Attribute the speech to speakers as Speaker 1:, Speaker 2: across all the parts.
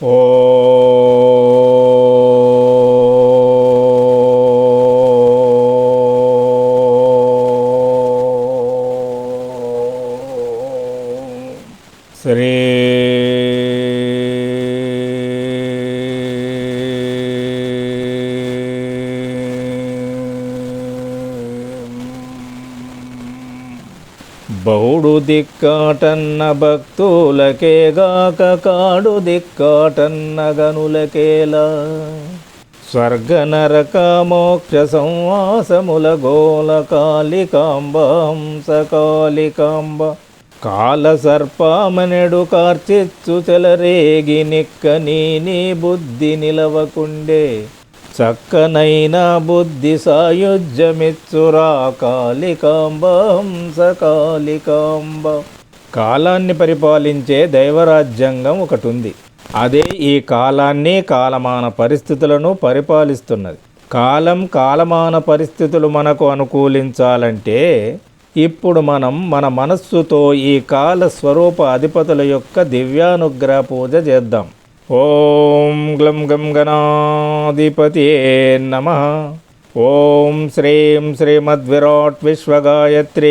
Speaker 1: 我。దిక్కాటన్న గాక కాడు దిక్కాటన్న గనులకేలా స్వర్గ నరక మోక్ష సంవాసముల గోల కాళికాంబాం సకాళికాంబ కాల సర్పామనెడు కార్చిచ్చు చెలరేగి నిక్క నీ నీ బుద్ధి నిలవకుండే చక్కనైన బుద్ధి సాయుజ్యమిచ్చురా కాళికాంబం హంస కాళికాంబ కాలాన్ని పరిపాలించే దైవరాజ్యాంగం ఒకటి ఉంది అదే ఈ కాలాన్ని కాలమాన పరిస్థితులను పరిపాలిస్తున్నది కాలం కాలమాన పరిస్థితులు మనకు అనుకూలించాలంటే ఇప్పుడు మనం మన మనస్సుతో ఈ కాల స్వరూప అధిపతుల యొక్క దివ్యానుగ్రహ పూజ చేద్దాం ॐ ग्लं गं गणाधिपतये नमः ॐ श्रीं श्रीमद्विराट् विश्वगायत्री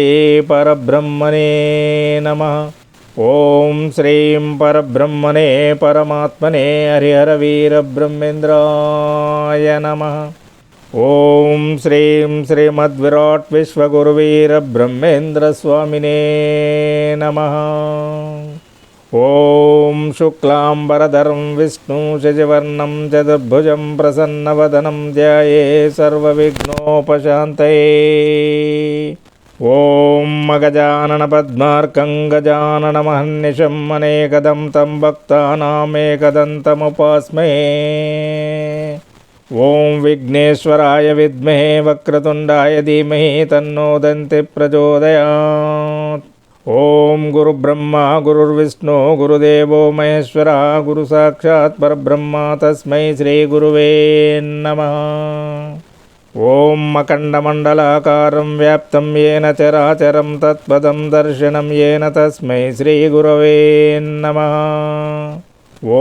Speaker 1: परब्रह्मणे नमः ॐ श्रीं परब्रह्मणे परमात्मने हरिहरवीरब्रह्मेन्द्राय नमः ॐ श्रीं श्रीमद्विराट् विश्वगुरुवीरब्रह्मेन्द्रस्वामिने नमः ॐ शुक्लाम्बरधरं विष्णु शशिवर्णं चतुर्भुजं प्रसन्नवदनं ध्याये सर्वविघ्नोपशान्तये ॐ मगजाननपद्मार्कं गजाननमहन्निशम् अनेकदं तं भक्तानामेकदन्तमुपास्मे ॐ विघ्नेश्वराय विद्महे वक्रतुण्डाय धीमहि तन्नो दन्ति प्रचोदयात् ఓం గురుబ్రహ్మ గురుర్విష్ణు గురుదేవో మహేశ్వర గురు సాక్షాత్ పరబ్రహ్మ తస్మై శ్రీ గురువే నమ ఓం అఖండమండలాకారం వ్యాప్తం ఏన చరాచరం తత్పదం దర్శనం ఏన తస్మై శ్రీ గురవే నమ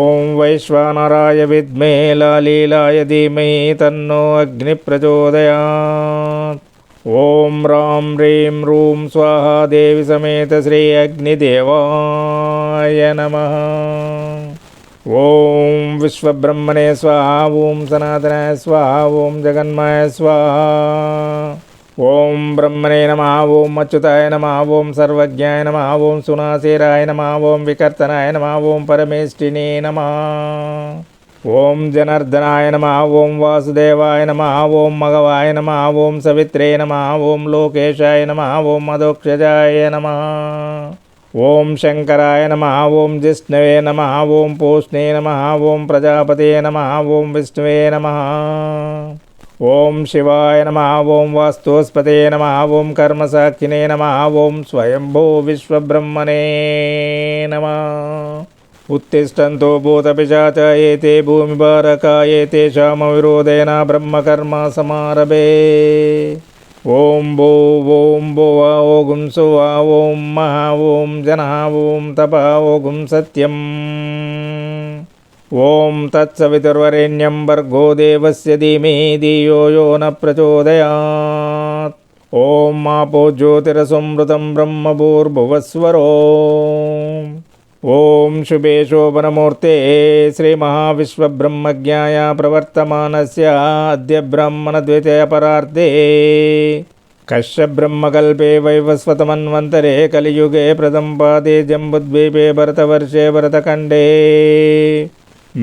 Speaker 1: ఓం వైశ్వానరాయ విద్మే లాలీలాయ ధీమై తన్నో అగ్ని ప్రచోదయాత్ ఓం రాం హ్రీం రూం స్వాహా దేవి సమేత శ్రీ అగ్నిదేవాయ నమ ఓం విశ్వబ్రహ్మణే స్వాహా ఓం సనాతనాయ స్వాహా ఓం జగన్మాయ స్వాహా ఓం బ్రహ్మణే నమ ఓం అచ్యుతాయ నమ ఓం సర్వజ్ఞాయ నమ ఓం సునాశీరాయ నమ ఓం వికర్తనాయ నమ ఓం పరమేష్ఠినే నమ ఓం జనార్దనాయ నమ ఓం వాసుదేవాయ నమ ఓం మగవాయ నమ ఓం సవిత్రే నమ ఓం లోకేశాయ నమ ఓం మధోక్షజాయ నమ ఓం శంకరాయ నమ ఓం జిష్ణవే నమ ఓం పూష్ణే నమ ఓం ప్రజాపతే నమ ఓం విష్ణువే నమ ఓం శివాయ నమ ఓం వాస్తుస్పతే నమ ఓం కర్మసాక్షినే నమ ఓం స్వయంభూ విశ్వబ్రహ్మణే నమ उत्तिष्ठन्तो भूतपिशाच एते भूमिपारका एतेषामविरोधेन ब्रह्मकर्म समारभे ॐ भो ॐ भो वा ॐ सु वा ॐ मः ॐ जनः ॐ तपः ॐ सत्यम् ॐ तत्सवितुर्वरेण्यं भर्गो देवस्य धीमहि धियो यो न प्रचोदयात् ॐ आपो ज्योतिरसंमृतं ब्रह्मभूर्भुवस्वरो ఓం శుభే శోభనమూర్తే శ్రీ మహావిశ్వబ్రహ్మజ్ఞాయ ప్రవర్తమానస్య అద్య బ్రాహ్మణద్వితయపరార్థే కశ్యబ్రహ్మకల్పే వైవస్వతమన్వంతరే కలియుగే ప్రదంపాదే జంబుద్వీపే భరతవర్షే భరతఖండే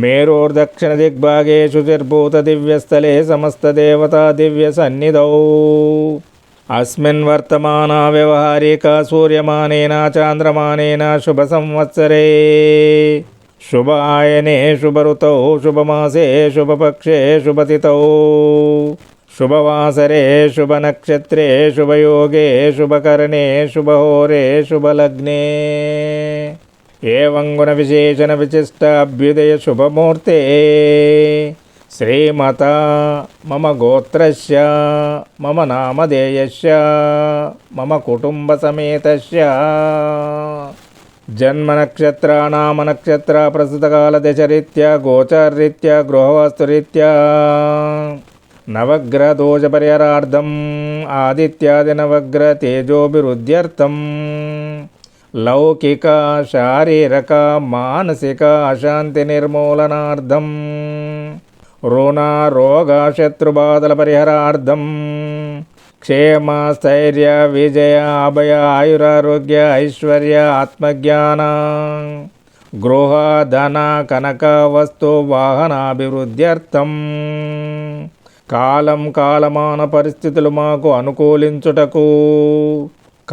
Speaker 1: మేరోర్దక్షిణదిగ్భాగే శుచిర్భూతదివ్యస్థలే సమస్తదేవతాదివ్యసన్నిధౌ अस्मिन् वर्तमाना व्यवहारिका सूर्यमानेन चान्द्रमानेन शुभसंवत्सरे शुभायने शुभऋतौ शुभमासे शुभपक्षे शुभतिथौ शुभवासरे शुभनक्षत्रे शुभयोगे शुभकर्णे शुभहोरे शुभलग्ने एवं गुणविशेषणविशिष्टाभ्युदयशुभमूर्ते శ్రీమతా మమ గోత్రస్య మమ నామధేయస్య మమ కుటుంబసమేతస్య జన్మనక్షత్రానామనక్షత్ర ప్రస్తుతకాలదశరీత్యా గోచరరీత్యా గృహవాస్తురీత్యా నవగ్రదోషపరిహరార్థం ఆదిత్యాదినవగ్రతేజోభివృద్ధ్యర్థం లౌకిక శారీరక మానసిక అశాంతి నిర్మూలనార్థం రుణారోగశత్రుబాధల పరిహారార్థం క్షేమ స్థైర్య విజయ అభయ ఆయురారోగ్య ఐశ్వర్య ఆత్మజ్ఞాన గృహ ధన కనక వస్తు వాహనాభివృద్ధ్యర్థం కాలం కాలమాన పరిస్థితులు మాకు అనుకూలించుటకు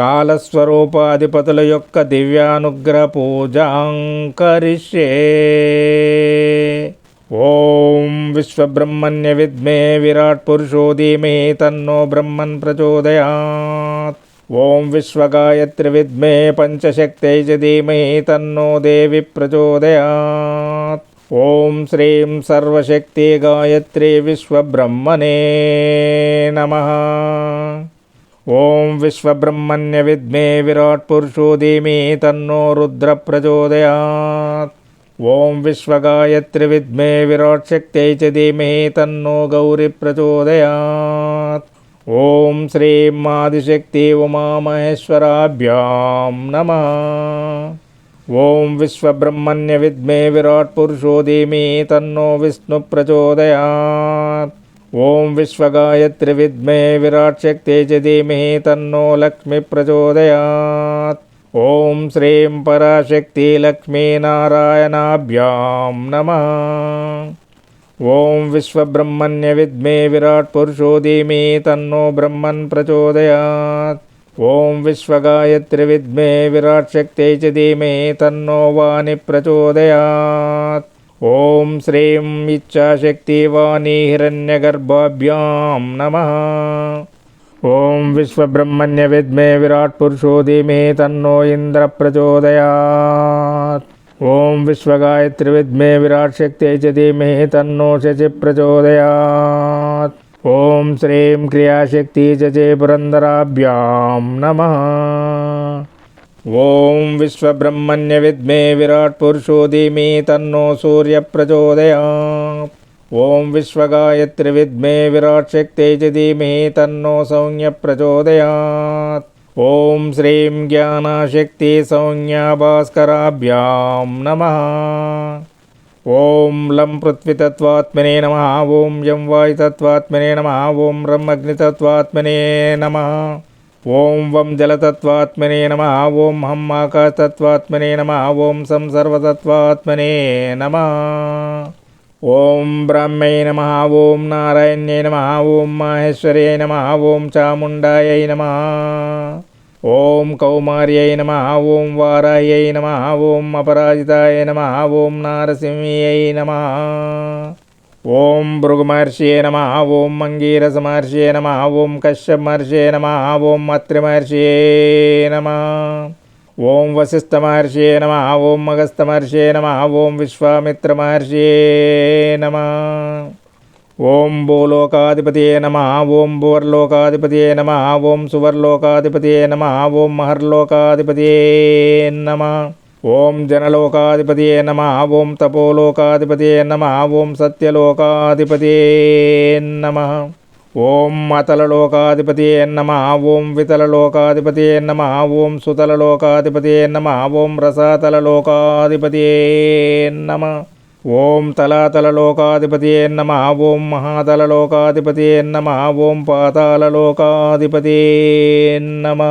Speaker 1: కాలస్వరూప అధిపతుల యొక్క దివ్యానుగ్రహ పూజాంకరిషే ॐ विश्वब्रह्मण्य विद्मे विराट्पुरुषो धीमहि तन्नो ब्रह्मन् प्रचोदयात् ॐ विश्वगायत्रिविद्मे पञ्चशक्त्यै च धीमहि तन्नो देवी प्रचोदयात् ॐ श्रीं सर्वशक्तिगायत्री विश्वब्रह्मणे नमः ॐ विश्वब्रह्मण्य विद्मे विराट्पुरुषो धीमहि तन्नो रुद्रप्रचोदयात् ॐ विश्वगायत्रि विद्मे विराट्शक्त्यै च धीमहि तन्नो गौरिप्रचोदयात् ॐ श्रीं आदिशक्ति उमामहेश्वराभ्यां नमः ॐ विश्वब्रह्मण्य विद्मे विराट्पुरुषो धीमहि तन्नो विष्णुप्रचोदयात् ॐ विश्वगायत्रि विद्मे विराट्शक्त्यै च धीमहि तन्नो लक्ष्मीप्रचोदयात् ॐ श्रीं पराशक्तिलक्ष्मीनारायणाभ्यां नमः ॐ विश्वब्रह्मण्य विद्मे विराट्पुरुषो धीमे तन्नो ब्रह्मन् प्रचोदयात् ॐ विश्वगायत्रिविद्मे विराट्शक्त्यै च धीमे तन्नो वाणि प्रचोदयात् ॐ श्रीं इच्छाशक्तिवाणी हिरण्यगर्भाभ्यां नमः ఓం విశ్వబ్రహ్మణ్య విద్మే విరాట్ పురుషో ధీమే తన్నో ఇంద్ర ప్రచోదయాత్ ఓం విశ్వగాయత్రి విద్మే విరాట్ శక్తి చ ధీమే తన్నో శచి ప్రచోదయాత్ ఓం శ్రీం క్రియాశక్తి చే పురందరాభ్యాం నమ ఓం విశ్వబ్రహ్మణ్య విద్మే విరాట్ పురుషో ధీమే తన్నో సూర్య ప్రచోదయాత్ ॐ विश्वगायत्रि विद्मे विराट्शक्त्यै च धीमहि तन्नो सौज्ञप्रचोदयात् ओं श्रीं ज्ञानाशक्ति सौज्ञाभास्कराभ्यां नमः ओं लं पृथ्वीतत्त्वात्मने नमः ॐ यं वायुतत्त्वात्मने नमः ॐ रम् अग्नितत्त्वात्मने नमः ओं वं जलतत्वात्मने नमः ॐ हम् आकाशतत्त्वात्मने नमः ओं सं सर्वतत्त्वात्मने नमः ఓం బ్రహ్మై నమ ఓం నారాయణ్యై నమ ఓం మాహేశ్వర్యై నమ ఓం చాముండాయై నమ ఓం కౌమార్యై నమ ఓం వారాయై నమ ఓం అపరాజితాయ నమ ఓం నారసింహ్యై నమ ఓం భృగుమహర్షియే నమ ఓం మంగీరసమహర్షియే నమ ఓం కశ్యప్ మహర్షియే నమ ఓం అత్రిమహర్షియే నమ ఓం వశిష్ఠ మహర్షే నమ ఓం మగస్థ మహర్షే నమ ఓం విశ్వామిత్ర మహర్షే నమ ఓం భూలోకాధిపతియే నమ ఓం భువర్లోకాధిపతియే నమ ఓం సువర్లోకాధిపతియే నమ ఓం మహర్లోకాధిపతియే నమ ఓం జనలోకాధిపతియే నమ ఓం తపోలోకాధిపతియే నమ ఓం సత్యలోకాధిపతియే నమ ఓం మతలలోకాధిపతే నమ ఓం వితలలోకాధిపతే నమ ఓం సుతలలోకాధిపతే నమ ఓం రసాతలలోకాధిపతే నమ ఓం తలాతలలోకాధిపతే నమ ఓం మహాతలలోకాధిపతే నమ ఓం పాతాళలోకాధిపతే నమ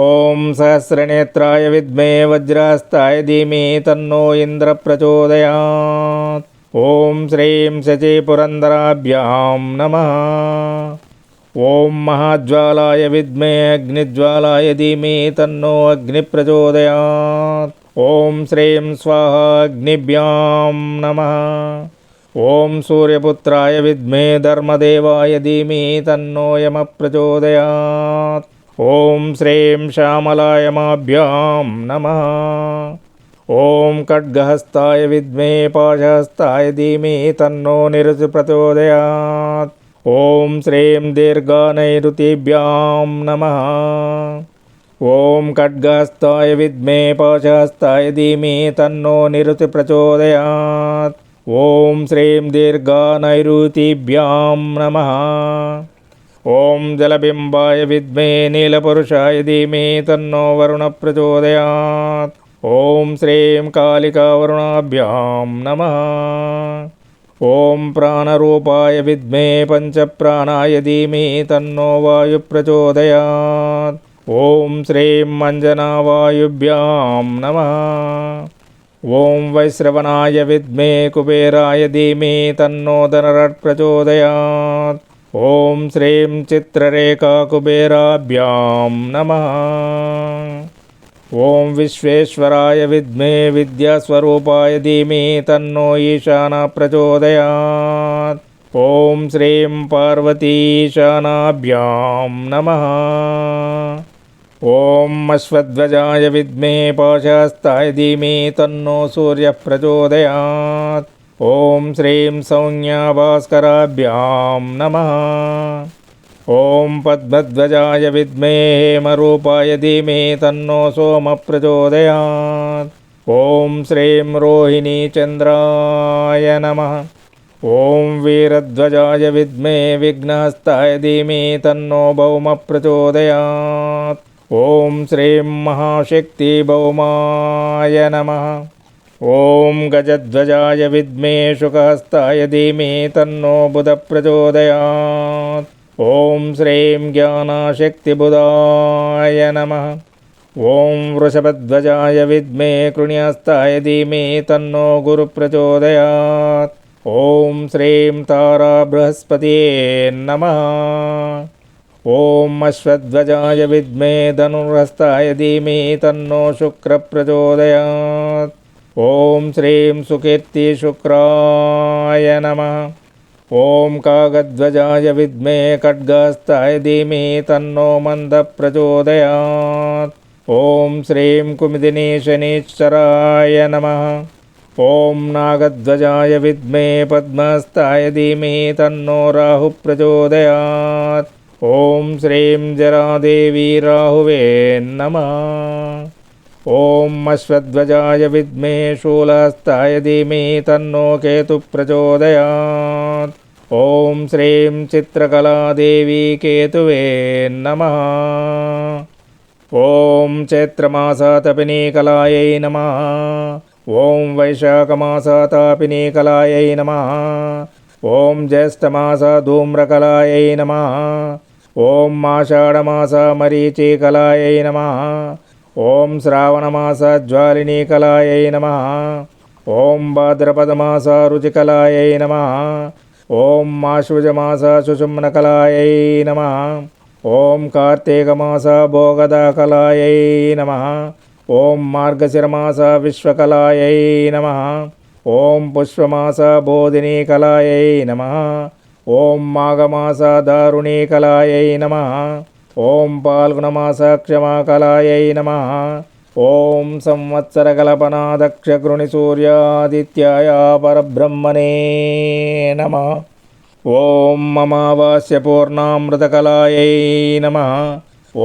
Speaker 1: ఓం సహస్రనేత్రాయ విద్మే వజ్రాస్తాయ ధీమే తన్నో ఇంద్ర ప్రచోదయాత్ ॐ श्रीं शचीपुरन्दराभ्यां नमः ॐ महाज्वालाय विद्मे अग्निज्वालाय धीमे तन्नो अग्निप्रचोदयात् ॐ श्रीं स्वाहाग्निभ्यां नमः ॐ सूर्यपुत्राय विद्मे धर्मदेवाय धीमे तन्नो यमप्रचोदयात् ॐ श्रीं श्यामलायमाभ्यां नमः ॐ खड्गहस्ताय विद्मे पाशहस्ताय धीमे तन्नो प्रचोदयात् ॐ श्रीं दीर्घानैरुतिभ्यां नमः ॐ खड्गहस्ताय विद्मे पाशहस्ताय धीमे तन्नो प्रचोदयात् ॐ श्रीं दीर्घानैरुतिभ्यां नमः ॐ जलबिम्बाय विद्मे नीलपुरुषाय धीमे तन्नो वरुणप्रचोदयात् ॐ श्रीं कालिकावरुणाभ्यां नमः ॐ प्राणरूपाय विद्मे पञ्चप्राणाय धीमे तन्नो वायुप्रचोदयात् ॐ श्रीं मञ्जनावायुभ्यां नमः ॐ वैश्रवणाय विद्मे कुबेराय धीमे तन्नो धनरट्प्रचोदयात् ॐ श्रीं चित्ररेखाकुबेराभ्यां नमः ओं विश्वेश्वराय विद्मे विद्यास्वरूपाय धीमहि तन्नो ईशानः प्रचोदयात् ॐ श्रीं पार्वतीशानाभ्यां नमः ॐ अश्वध्वजाय विद्मे पाशास्ताय धीमहि तन्नो सूर्यः प्रचोदयात् ॐ श्रीं सौज्ञाभास्कराभ्यां नमः ॐ पद्मध्वजाय विद्महे हेमरूपाय धीमे तन्नो सोमप्रचोदयात् ॐ श्रीं रोहिणीचन्द्राय नमः ॐ वीरध्वजाय विद्महे विघ्नहस्ताय धीमे तन्नो भौमप्रचोदयात् ॐ श्रीं भौमाय नमः ॐ गजध्वजाय विद्मे शुकहस्ताय धीमे तन्नो बुधप्रचोदयात् ॐ श्रीं ज्ञानाशक्तिबुधाय नमः ॐ वृषभध्वजाय विद्मे कृण्यास्ताय धीमे तन्नो गुरुप्रचोदयात् ॐ श्रीं तारा बृहस्पतये नमः ॐ अश्वध्वजाय विद्मे धनुर्हस्ताय धीमे तन्नो शुक्रप्रचोदयात् ॐ श्रीं सुकीर्तिशुक्राय नमः ॐ कागध्वजाय विद्मे खड्गस्ताय धीमे तन्नो मन्दः प्रचोदयात् ॐ श्रीं कुमिदिनी शनीश्वराय नमः ॐ नागध्वजाय विद्मे पद्मस्ताय धीमे तन्नो राहुः प्रचोदयात् ॐ श्रीं जरादेवी राहुवे नमः ॐ अश्वध्वजाय विद्मे शूलास्ताय धीमहि तन्नो केतुः प्रचोदयात् ॐ श्रीं चित्रकलादेवी केतुवे नमः ॐ चैत्रमासातपिनीकलायै नमः ॐ वैशाखमासातापिनीकलायै नमः ॐ ज्येष्ठमासधूम्रकलायै नमः ॐ आषाढमासमरीचिकलायै नमः ఓం శ్రావణమాసాజ్వాలినీకలాయై నమ ఓం భాద్రపదమాసారుచికలాయై నమ ఓం మాశుజమాసాశుచుమ్నకలాయై నమ ఓం కార్తీకమాసా భోగదాకలాయై నమ ఓం మార్గశిరమాస విశ్వకలాయై నమ ఓం పుష్పమాస బోధినీకలాయై నమ ఓం మాఘమాస దారుణీకలాయై నమ ఓం పాల్గుణమాసాక్ష్యమాకలాయై నమ ఓం సంవత్సరకల్పనాదక్షగ్రుణి సూర్యాదిత్యాయ పరబ్రహ్మణే నమ ఓం మమావాస్యపూర్ణామృతకలాయై నమ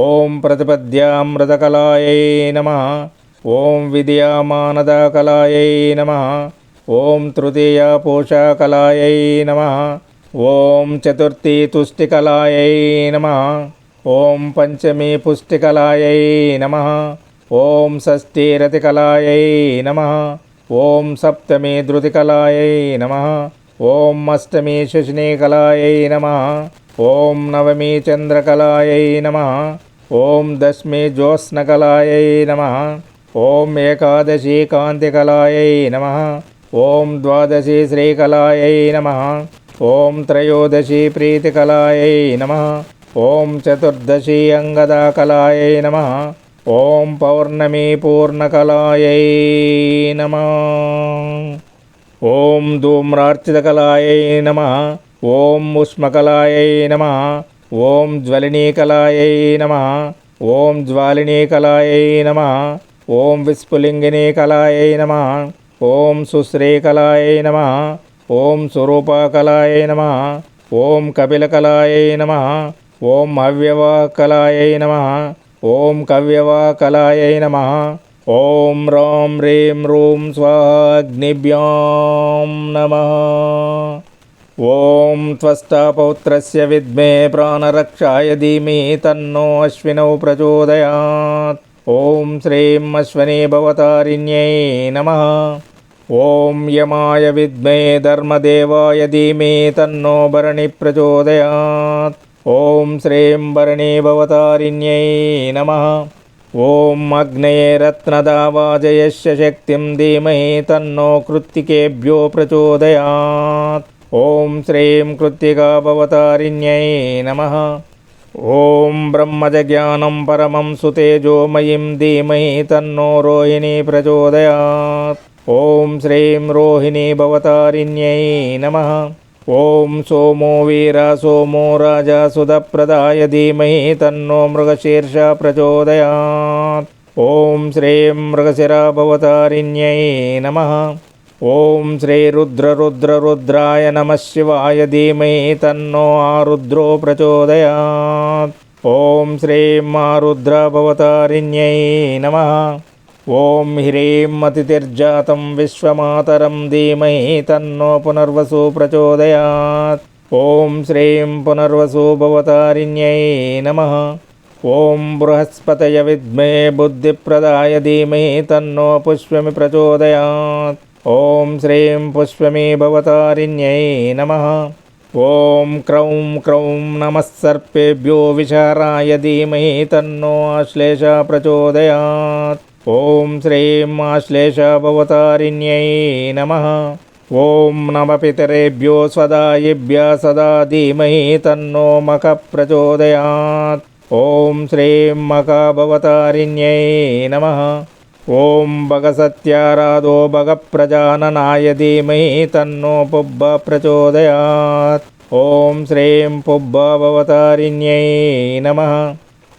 Speaker 1: ఓం ప్రతిపద్యామృతకలాయై నమ ఓం విద్యామానదకలాయై నమ ఓం తృతీయ పూషాకలాయై నమ ఓం చతుర్థీ తుష్టికలాయై నమ ఓం పంచమీ పుష్టికలాయై నమ ఓం షష్ఠీరతికలాయై నమ ఓం సప్తమీ ధృతికలాయై నమ ఓం అష్టమీ శశినీకలాయై నమ ఓం నవమీ చంద్రకలాయై నమ ఓం దశమీ జ్యోత్స్నకలాయై నమ ఓం ఏకాదశీ కాంతికలాయై నమ ఓం ద్వాదశీ శ్రీకలాయై నమ ఓం త్రయోదశీ ప్రీతికలాయై నమ ఓం చతుర్దశి అంగదాకళాయై నమ ఓం పౌర్ణమి పూర్ణకళాయై నమ ఓం ధూమ్రార్చితకళాయై నమ ఓం ఉష్మకళాయై నమ ఓం జ్వలినీకళాయై నమ ఓం జ్వాలినీకళాయై నమ ఓం విస్ఫులింగినీకళాయై నమ ఓం సుశ్రీకళాయై నమ ఓం స్వరూపకళాయై నమ ఓం కపిలకళాయై నమ ఓం హవ్యవాకలాయై నమ ఓం కవ్యవాకలాయై నమ ఓం రాం హ్రీం రూం స్వాగ్నిభ్యాం నమ ఓం త్వష్టాపౌత్రస్య విద్మే ప్రాణరక్షాయ ధీమి తన్నో అశ్వినౌ ప్రచోదయాత్ ఓం శ్రీం అశ్వనీ భవతారిణ్యై నమ ఓం యమాయ విద్మే ధర్మదేవాయ ధీమి తన్నో భరణి ప్రచోదయాత్ ॐ श्रीं भरणीभवतारिण्यै नमः ॐ अग्नये रत्नदावाजयस्य शक्तिं धीमहि तन्नो कृत्तिकेभ्यो प्रचोदयात् ॐ श्रीं कृत्तिकाभवतारिण्यै नमः ॐ ब्रह्मजज्ञानं परमं सुतेजोमयीं धीमहि तन्नो रोहिणी प्रचोदयात् ॐ श्रीं रोहिणी भवतारिण्यै नमः ఓం సోమో వీర సోమో రాజా సుధప్రదాయ ధీమహి తన్నో మృగశీర్ష ప్రచోదయాత్ ఓం శ్రీం మృగశిరాభవతారిణ్యై నమ ఓం శ్రీ రుద్ర రుద్ర రుద్రాయ నమ శివాయ ధీమహి తన్నో ఆరుద్రో ప్రచోదయాత్ ఓం శ్రీం ఆరుద్రభవతారిణ్యై నమ ఓం హ్రీం అతిథిర్జాతం విశ్వమాతరం ధీమహి తన్నో పునర్వసు ప్రచోదయాత్ ఓం శ్రీం పునర్వసు భవతారిణ్యై నమ ఓం బృహస్పతయ విద్మే బుద్ధిప్రదాయ ధీమహి తన్నో పుష్పమి ప్రచోదయాత్ ఓం శ్రీం పుష్పమి భవతారిణ్యై నమ ఓం క్రౌం క్రౌం నమః సర్పేభ్యో విచారాయ ధీమహి తన్నో ఆశ్లేష ప్రచోదయాత్ ॐ श्रीं आश्लेषावतारिण्यै नमः ॐ नम पितरेभ्यो स्वदायिभ्य सदा धीमहि तन्नो मकः प्रचोदयात् ॐ श्रीं मकाभवतारिण्यै नमः ॐ भगसत्याराधो भगप्रजाननाय धीमहि तन्नो पुब्ब प्रचोदयात् ॐ श्रीं पुब्बवतारिण्यै नमः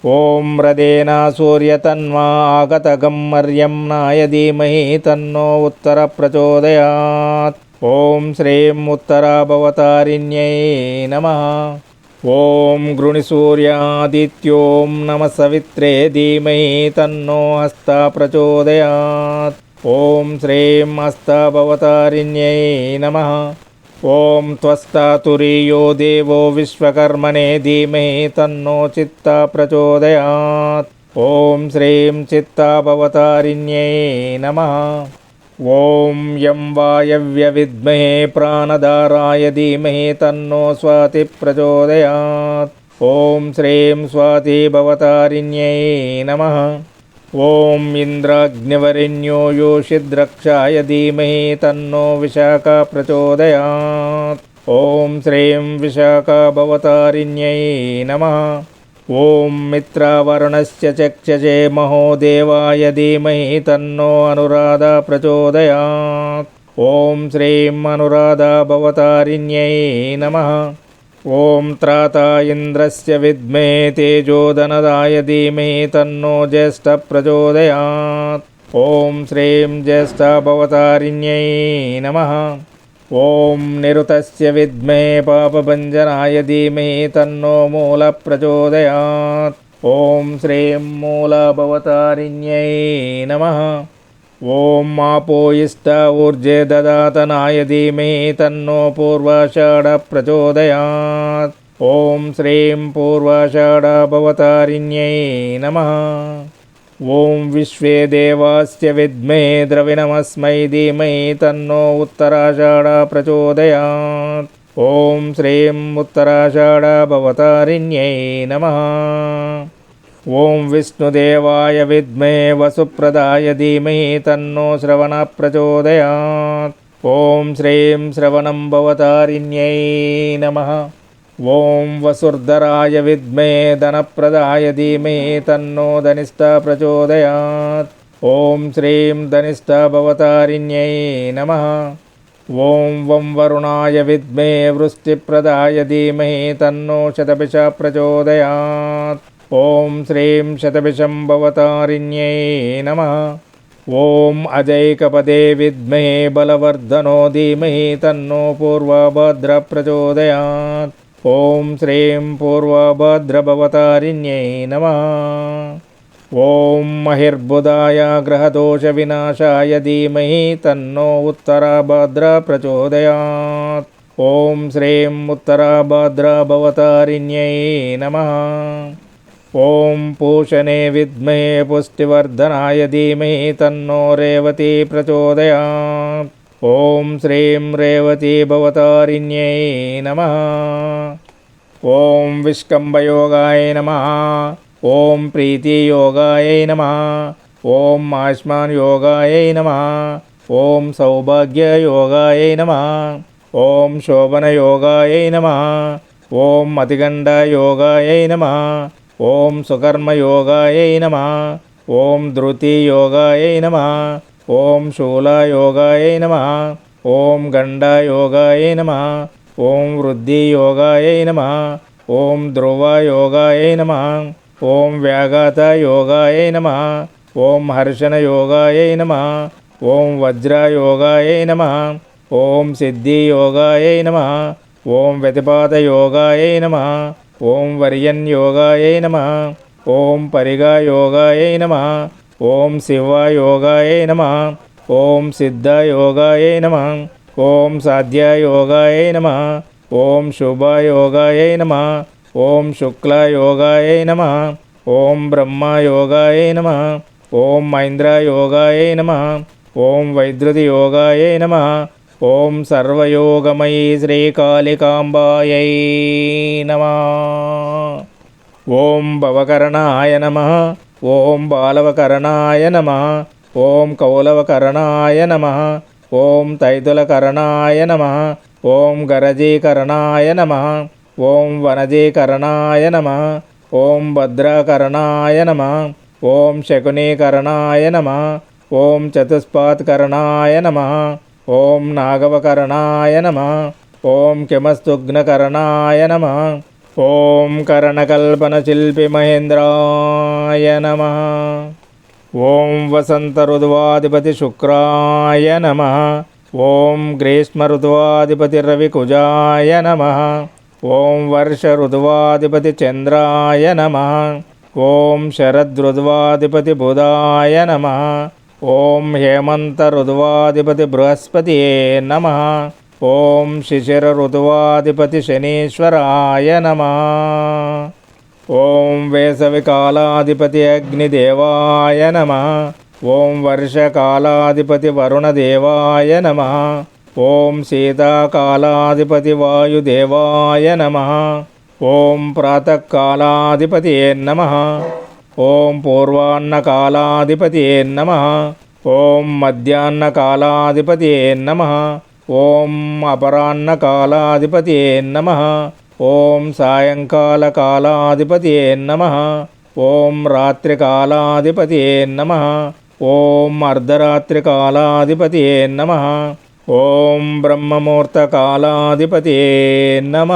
Speaker 1: ॐ रदेना सूर्यतन्मा आगतगं मर्यं नाय धीमहि तन्नो उत्तरप्रचोदयात् ॐ श्रीम् उत्तराभवतारिण्यै नमः ॐ गृणिसूर्यादित्यों नमः सवित्रे धीमहि तन्नो हस्ता प्रचोदयात् ॐ श्रीं हस्ताभवतारिण्यै नमः ఓం త్వస్తాతురీయో దేవో విశ్వకర్మనే ధీమహి తన్నో చిత్త ప్రచోదయాత్ ఓం శ్రీం చిత్తాభవతారిణ్యై నమ ఓం యం వాయవ్య విద్మహే ప్రాణధారాయ ధీమహి తన్నో స్వాతి ప్రచోదయాత్ ఓం శ్రీం స్వాతి భవతారిణ్యై నమ ఓం ఇంద్రాగ్నివరిణ్యో యోషిద్రక్షాయ ధీమహి తన్నో విశాఖ ప్రచోదయాత్ ఓం శ్రీం విశాఖభవతారిణ్యై నమ ఓం మిత్రావరుణస్య చక్షజే మహోదేవాయ ధీమహి తన్నో అనురాధ ప్రచోదయాత్ ఓం శ్రీం అనురాధ భవతారిణ్యై నమ ॐ त्राता इन्द्रस्य विद्मे तेजोदनदाय धीमहि तन्नो ज्येष्ठप्रचोदयात् ॐ श्रीं ज्येष्ठाभवतारिण्यै नमः ॐ निरुतस्य विद्मे पापभञ्जनाय धीमहि तन्नो मूलप्रचोदयात् ॐ श्रीं मूलाभवतारिण्यै नमः ॐ आपोयिष्ट ऊर्जे ददातनाय धीमे तन्नो पूर्वाषाढप्रचोदयात् ॐ श्रीं पूर्वाषाढभवतारिण्यै नमः ॐ विश्वे देवास्य विद्मे द्रविणमस्मै धीमहि तन्नो उत्तराषाढप्रचोदयात् ॐ श्रीं उत्तराषाढभवतारिण्यै नमः ఓం విష్ణుదేవాయ విద్మే వసుప్రదాయ ధీమహి తన్నో శ్రవణ ప్రచోదయాత్ ఓం శ్రీం శ్రవణం భవతారిణ్యై నమ ఓం వసుర్ధరాయ విద్మే ధనప్రదాయ ధీమహి తన్నో ధనిష్ట ప్రచోదయాత్ ఓం శ్రీం ధనిష్ట భవతారిణ్యై నమ ఓం వం వరుణాయ విద్మే వృష్టిప్రదాయ ధీమహి తన్నో శతభిష ప్రచోదయాత్ ॐ श्रीं शतविशम्भवतारिण्यै नमः ॐ अजैकपदे विद्महे बलवर्धनो धीमहि तन्नो पूर्वभद्रप्रचोदयात् ॐ श्रीं पूर्वभद्रभवतारिण्यै नमः ॐ महिर्बुधाय ग्रहदोषविनाशाय धीमहि तन्नो उत्तराभद्रप्रचोदयात् ॐ श्रीं उत्तराभद्रभवतारिण्यै नमः ఓం పూషణే విద్మే పుష్టివర్ధనాయ ధీమహి తన్నో రేవతి ప్రచోదయాత్ ఓం శ్రీం రేవతి భవతారిణ్యై నమ ఓం విష్కంబయోగాయ నమ ఓం ప్రీతియోగాయ నమ ఓం ఆయుష్మాన్ యోగాయ నమ ఓం సౌభాగ్యయోగాయ నమ ఓం శోభనయోగాయ నమ ఓం అతిగండయోగాయ నమ ఓం సుకర్మయోగాయై నమ ఓం ధృతియోగాయై నమ ఓం శూలయోగాయై నమ ఓం గండయోగాయై నమ ఓం వృద్ధియోగాయై నమ ఓం ధ్రువయోగాయై నమ ఓం వ్యాఘాతయోగాయై నమ ఓం హర్షణయోగాయై నమ ఓం వజ్రయోగాయై నమ ఓం సిద్ధియోగాయై నమ ఓం వ్యతిపాతయోగాయై నమ ఓం వర్యన్యోగాయై నమ ఓం పరిగాయోగాయై నమ ఓం శివయోగాయై నమ ఓం సిద్ధయోగాయై నమ ఓం సాధ్యయోగాయై నమ ఓం శుభయోగాయై నమ ఓం శుక్లయోగాయై నమ ఓం బ్రహ్మయోగాయై నమ ఓం మహేంద్రయోగాయై నమ ఓం వైద్యుతి యోగాయై నమ ఓం సర్వయోగమయీ శ్రీకాళికాంబాయై నమ ఓం భవకరణాయ నమ ఓం బాలవకరణాయ నమ ఓం కౌలవకరణాయ నమ ఓం తైతులకరణాయ నమ ఓం గరజీకరణాయ నమ ఓం వనజీకరణాయ నమ ఓం భద్రాకరణాయ నమ ఓం శకునీకరణాయ నమ ఓం చతుష్పాత్కరణాయ నమ ఓం నాగవకరణాయ నమ ఓం కిమస్తుఘ్నకరణాయ నమ ఓం కరణకల్పనశిల్పి మహేంద్రాయ నమ ఓం వసంత ఋతువాధిపతి శుక్రాయ నమ ఓం గ్రీష్మ ఋతువాధిపతి రవికుజాయ నమ ఓం వర్ష ఋతువాధిపతి చంద్రాయ నమ ఓం శరద్ ఋతువాధిపతి బుధాయ నమ ఓం హేమంత ఋతువాధిపతి బృహస్పతియే నమ ఓం శిశిర ఋతువాధిపతి శనీశ్వరాయ నమ ఓం వేసవికాలాధిపతి అగ్నిదేవాయ నమ ఓం వర్షకాలాధిపతి వరుణదేవాయ నమ ఓం శీతాకాలాధిపతి వాయుదేవాయ నమ ఓం ప్రాతకాలాధిపతి నమ ఓం పూర్వాన్నకాలాధిపతియే నమ ఓం మధ్యాహ్నకాలాధిపతియే నమ ఓం అపరాహ్నకాలాధిపతియే నమ ఓం సాయంకాలకాలాధిపతియే నమ ఓం రాత్రికాలాధిపతియే నమ ఓం అర్ధరాత్రికాలాధిపతియే నమ ఓం బ్రహ్మముహూర్తకాలాధిపతియే నమ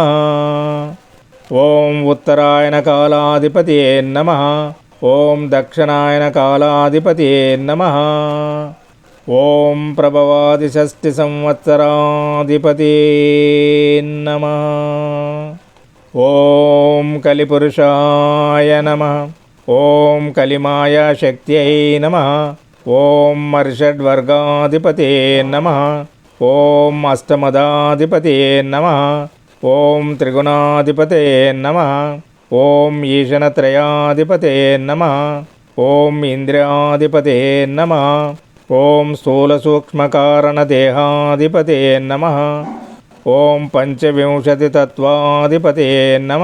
Speaker 1: ఓం ఉత్తరాయణ కాలాధిపతియే నమ ఓం దక్షిణాయన కాలాధిపతియే నమ ఓం ప్రభవాది షష్ఠి సంవత్సరాధిపతి నమ ఓం కలిపురుషాయ నమ ఓం కలిమాయా శక్త్యై నమ ఓం మర్షడ్వర్గాధిపతే నమ ఓం అష్టమదాధిపతే నమ ఓం త్రిగుణాధిపతే నమ ఓం ఈశనత్రయాధిపతే నమ ఓం ఇంద్రియాధిపతే నమ ఓం స్థూలసూక్ష్మకారణదేహాధిపతే నమ ఓం పంచవింశతితత్వాధిపతే నమ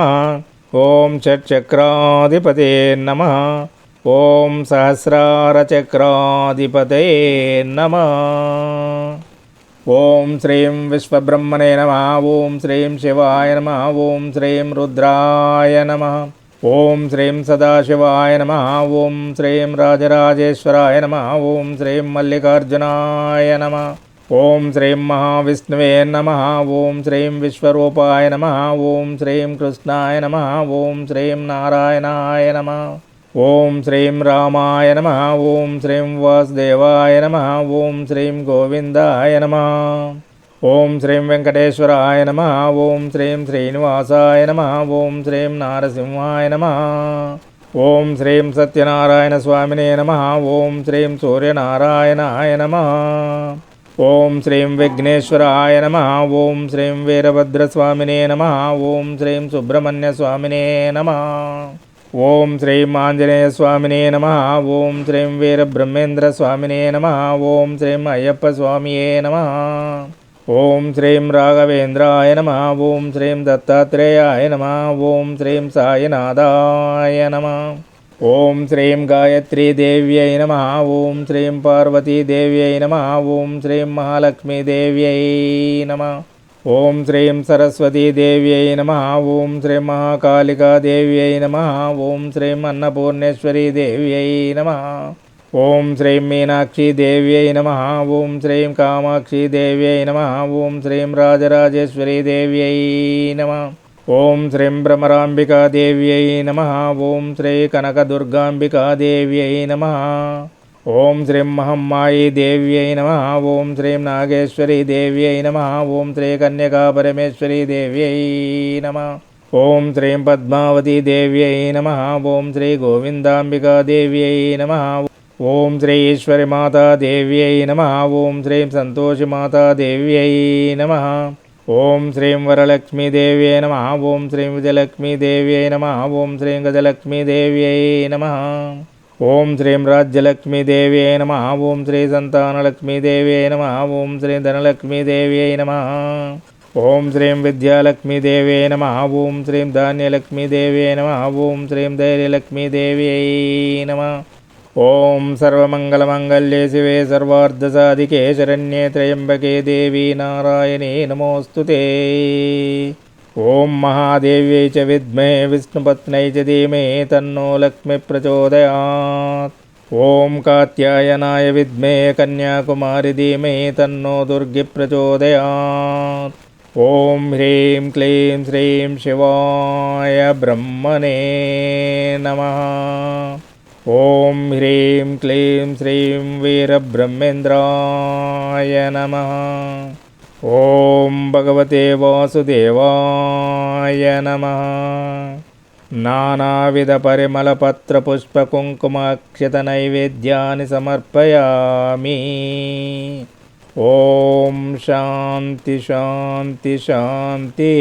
Speaker 1: ఓం షట్చక్రాధిపతే నమ ఓం సహస్రారచక్రాధిపతే నమ ఓం శ్రీం విశ్వబ్రహ్మణే నమ ఓం శ్రీం శివాయ నమ ఓం శ్రీం రుద్రాయ నమ ఓం శ్రీం సదాశివాయ నమ ఓం శ్రీం రాజరాజేశ్వరాయ నమ ఓం శ్రీం మల్లికార్జునాయ నమ ఓం శ్రీం మహావిష్ణువే నమ ఓం శ్రీం విశ్వరూపాయ నమ ఓం శ్రీం కృష్ణాయ నమ ఓం శ్రీం నారాయణాయ నమ ఓం శ్రీం రామాయ నమ ఓం శ్రీం వాసుదేవాయ నమ ఓం శ్రీం గోవిందాయ నమ ఓం శ్రీం వెంకటేశ్వరాయ నమ ఓం శ్రీం శ్రీనివాసాయ నమ ఓం శ్రీం నారసింహాయ నమ ఓం శ్రీం సత్యనారాయణ స్వామినే నమ ఓం శ్రీం సూర్యనారాయణాయ నమ ఓం శ్రీం విఘ్నేశ్వరాయ నమ ఓం శ్రీం వీరభద్రస్వామినే నమ ఓం శ్రీం సుబ్రహ్మణ్యస్వామినే నమ ఓం శ్రీం ఆంజనేయ స్వామినే నమ ఓం శ్రీం వీర బ్రహ్మేంద్ర స్వామినే నమ ఓం శ్రీం అయ్యప్ప స్వామియే నమ ఓం శ్రీం రాఘవేంద్రాయ నమ ఓం శ్రీం దత్తాత్రేయాయ నమ ఓం శ్రీం సాయినాథాయ నమ ఓం శ్రీం గాయత్రీదేవ్యై నమ ఓం శ్రీం పార్వతీదేవ్యై నమ ఓం శ్రీం మహాలక్ష్మీదేవ్యై నమ ఓం శ్రీం సరస్వతీ దేవ్యై నమ ఓం శ్రీ మహాకాళికా దేవ్యై నమ ఓం శ్రీం అన్నపూర్ణేశ్వరీ దేవ్యై నమ ఓం శ్రీం మీనాక్షి దేవ్యై నమ ఓం శ్రీం కామాక్షి దేవ్యై నమ ఓం శ్రీం రాజరాజేశ్వరీ దేవ్యై నమ ఓం శ్రీం భ్రమరాంబికా దేవ్యై నమ ఓం శ్రీ కనకదుర్గాంబికా దేవ్యై నమ ఓం శ్రీం మహమ్మాయి దేవ్యై నమ ఓం శ్రీం నాగేశ్వరి దేవ్యై నమ ఓం శ్రీ కన్యకా పరమేశ్వరి దేవ్యై నమ ఓం శ్రీం పద్మావతి దేవ్యై నమ ఓం శ్రీ గోవిందాంబికా దేవ్యై నమ ఓం శ్రీ ఈశ్వరి మాతా దేవ్యై నమ ఓం శ్రీం సంతోషి మాతా దేవ్యై నమ ఓం శ్రీం వరలక్ష్మీదేవ్యై నమ ఓం శ్రీం విజయలక్ష్మీదేవ్యై నమ ఓం శ్రీం గజలక్ష్మీదేవ్యై నమ ఓం శ్రీం రాజ్యలక్ష్మీదేవి అయి నమ ఓం శ్రీ సంతానలక్ష్మీదేవి అయి నమ ఓం శ్రీ ధనలక్ష్మీదేవి అయి నమ ఓం శ్రీం విద్యాలక్ష్మీదేవి అయి నమ ఓం శ్రీం ధాన్యలక్ష్మీదేవి అయి నమ ఓం శ్రీం ధైర్యలక్ష్మీదేవి నమ ఓం సర్వమంగళమంగళ్యే శివే సర్వార్ధసాధికే శరణ్యే త్రయంబకే దేవి నారాయణే నమోస్తుతే ఓం మహాదేవ్యై చ విద్మే విష్ణుపత్నై చ ధీమే తన్నో లక్ష్మి ప్రచోదయాత్ ఓం కాత్యాయనాయ విద్మే కన్యాకుమారి ధీమే తన్నో దుర్గి ప్రచోదయాత్ ఓం హ్రీం క్లీం శ్రీం శివాయ బ్రహ్మణే నమ ఓం హ్రీం క్లీం శ్రీం వీరబ్రహ్మేంద్రాయ నమ ॐ भगवते वासुदेवाय नमः नानाविधपरिमलपत्रपुष्पकुङ्कुमाक्षितनैवेद्यानि समर्पयामि ॐ शान्ति शान्ति शान्ति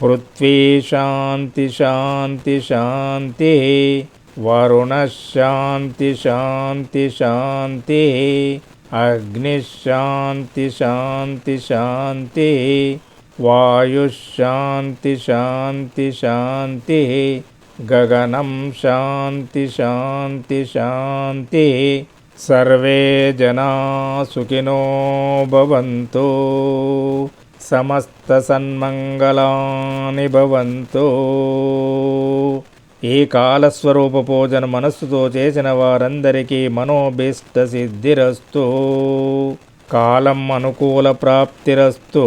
Speaker 1: पृथ्वी शान्ति शान्ति शान्ति वरुणः शान्ति शान्ति शान्तिः अग्निश्शान्तिशान्तिशान्ति वायुश्शान्तिशान्ति शान्तिः गगनं शान्तिशान्तिशान्ति सर्वे जनाः सुखिनो भवन्तु समस्तसन्मङ्गलानि भवन्तु ఈ కాలస్వరూప పూజన మనస్సుతో చేసిన వారందరికీ మనోభిష్ట సిద్ధిరస్తు కాలం అనుకూల ప్రాప్తిరస్తు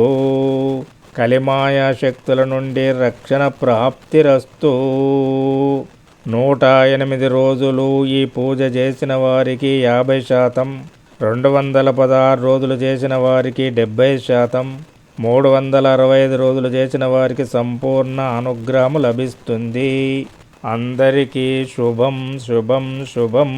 Speaker 1: కలిమాయా శక్తుల నుండి రక్షణ ప్రాప్తిరస్తు నూట ఎనిమిది రోజులు ఈ పూజ చేసిన వారికి యాభై శాతం రెండు వందల పదహారు రోజులు చేసిన వారికి డెబ్బై శాతం మూడు వందల అరవై ఐదు రోజులు చేసిన వారికి సంపూర్ణ అనుగ్రహము లభిస్తుంది అందరికీ శుభం శుభం శుభం